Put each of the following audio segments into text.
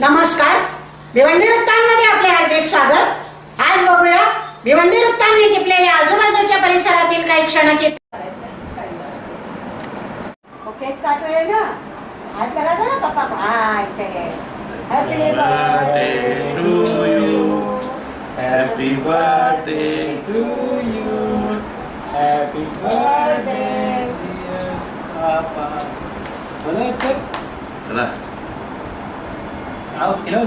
नमस्कार. भिवंडी वृत्तांमध्ये आपले हार्दिक स्वागत. आज बघूया भिवंडी वृत्तांनी टिपलेल्या आजूबाजूच्या परिसरातील काही क्षणाचे केक काटूया ना? हात लगाता ना पप्पा. को hi say happy birthday to you. Happy birthday to आओ खिलाओ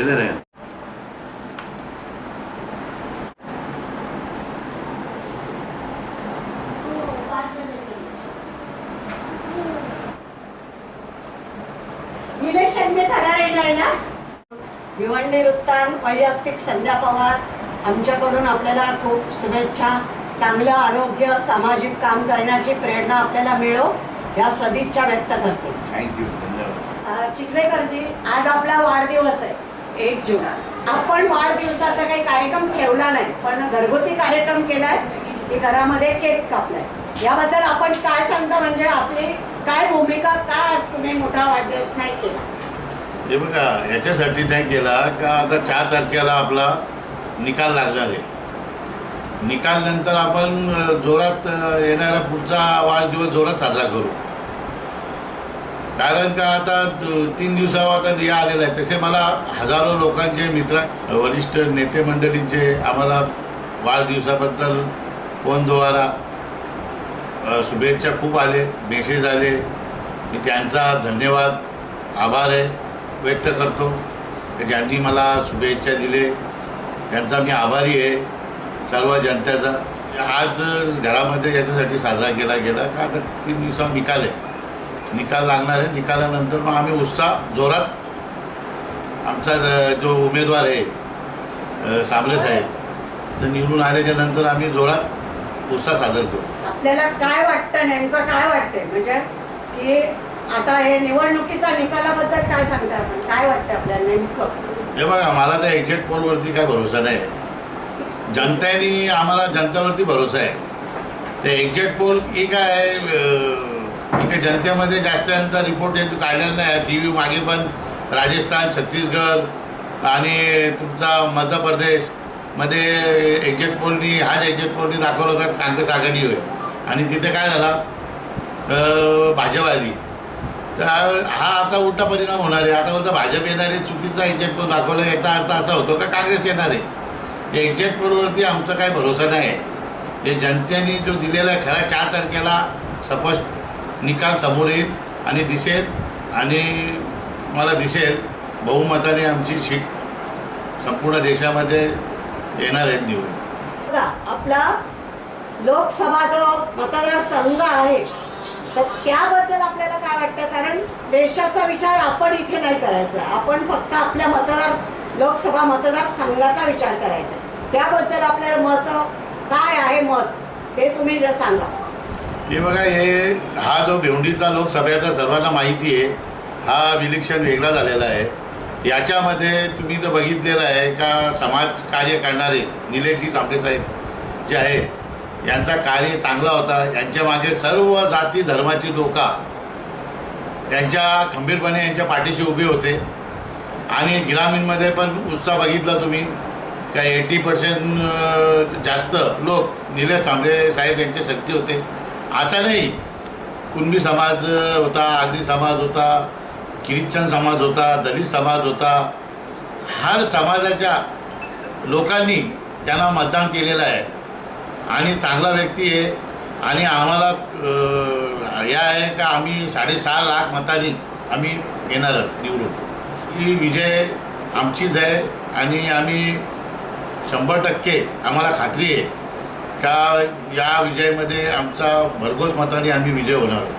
इधर है इलेक्शन में खडा है ना? भिवंडी वृत्तांत वैयक्तिक संध्या पवार. आमच्याकडून आपल्याला खूप शुभेच्छा चांगलं आरोग्य सामाजिक काम करण्याची प्रेरणा आपल्याला मिळो या सदिच्छा व्यक्त करते. थँक्यू धन्यवाद. अ, चिखलेकरजी आज आपला वाढदिवस आहे. एक जून. आपण वाढदिवसाचा काही कार्यक्रम ठेवला नाही पण घरगुती कार्यक्रम केलाय की घरामध्ये केक कापलाय. याबद्दल आपण काय सांगता म्हणजे आपली काय भूमिका काय आज तुम्ही मोठा वाढदिवस नाही केला? हे बघा याच्यासाठी नाही केला का आता चार तारखेला आपला निकाल लागणार आहे. निकाल नंतर आपण जोरात येणारा पुढचा वाढदिवस जोरात साजरा करू. कारण का आता तीन दिवसावर आता हे आलेलं आहे तसे मला हजारो लोकांचे मित्र वरिष्ठ नेते मंडळींचे आम्हाला वाढदिवसाबद्दल फोनद्वारा शुभेच्छा खूप आले मेसेज आले. मी त्यांचा धन्यवाद आभार आहे व्यक्त करतो. ज्यांनी मला शुभेच्छा दिले. त्यांचा मी आभारी आहे. सर्व जनतेचा. आज घरामध्ये याच्यासाठी साजरा केला गेला का आता तीन दिवसात निकाल आहे. निकाल लागणार आहे. निकालानंतर मग आम्ही उत्साह जोरात आमचा जो उमेदवार आहे साबरे साहेब तर निवडून आल्याच्यानंतर आम्ही जोरात उत्साह सादर करू. आपल्याला काय वाटतं नेमकं काय वाटतंय? म्हणजे की आता हे निवडणुकीचा निकालाबद्दल काय सांगता आपण काय वाटतं आपल्याला नेमकं हे बघा मला त्या एक्झॅक्ट पोलवरती काय भरोसा नाही. जनतेने आम्हाला जनतेवरती भरोसा आहे. ते एक्झॅक्ट पोल एक काय आहे जनतेमध्ये जास्त यांचा रिपोर्ट येतो काढलेला नाही टी व्ही मागे पण राजस्थान छत्तीसगड आणि तुमचा मध्य प्रदेशमध्ये एक्झॅक्ट पोलनी हाच एक्झॅक्ट पोलनी दाखवलं होता काँग्रेस आघाडी होईल आणि तिथे काय झालं? भाजप आली हा आता उलटा परिणाम होणार आहे. आता उलटा भाजप येणार आहे चुकीचा एक्झॅक्ट पोल दाखवला याचा अर्थ असा होतो का काँग्रेस येणार आहे. या पोलवरती आमचा काही भरोसा नाही. आहे हे जनतेने जो दिलेला आहे खरा चार तारखेला स्पष्ट निकाल समोर येईल आणि दिसेल. आणि मला दिसेल बहुमताने आमची सीट संपूर्ण देशामध्ये येणार आहेत निवडून. आपला लोकसभा जो मतदारसंघ आहे. तर त्याबद्दल आपल्याला काय वाटतं? कारण देशाचा विचार आपण इथे नाही करायचा. आपण फक्त आपल्या मतदार लोकसभा मतदारसंघाचा विचार करायचा. त्याबद्दल आपल्याला मत काय आहे मत? ते तुम्ही जर सांगा. हे बघा हे हा जो भिवंडीचा लोकसभेचा सर्वांना माहिती आहे हा विलक्षण वेगळा झालेला आहे. याच्यामध्ये तुम्ही तर बघितलेलं आहे का समाज कार्य करणारे निलेशजी सामटे साहेब जे आहे यांचा कार्य चांगला होता. यांच्या मागे सर्व जाती धर्माची लोक यांच्या खंबीरपणे यांच्या पाठीशी उभे होते. आणि ग्रामीणमध्ये पण उत्साह बघितला तुम्ही. का एटी पर्सेंट जास्त लोक निलेश सांबळे साहेब यांचे शक्ती होते. असा नाही. कुणबी समाज होता आगरी समाज होता ख्रिश्चन समाज होता दलित समाज होता. हर समाजाच्या लोकांनी त्यांना मतदान केलेलं आहे. आणि चांगला व्यक्ती आहे. आणि आम्हाला हे या आहे का आम्ही साडेसहा लाख मतांनी आम्ही येणार आहोत निवडून. ही विजय आमचीच आहे आणि आम्ही शंभर टक्के आम्हाला खात्री आहे का या विजयामध्ये आमचा भरघोस मताने आम्ही विजय होणार आहोत.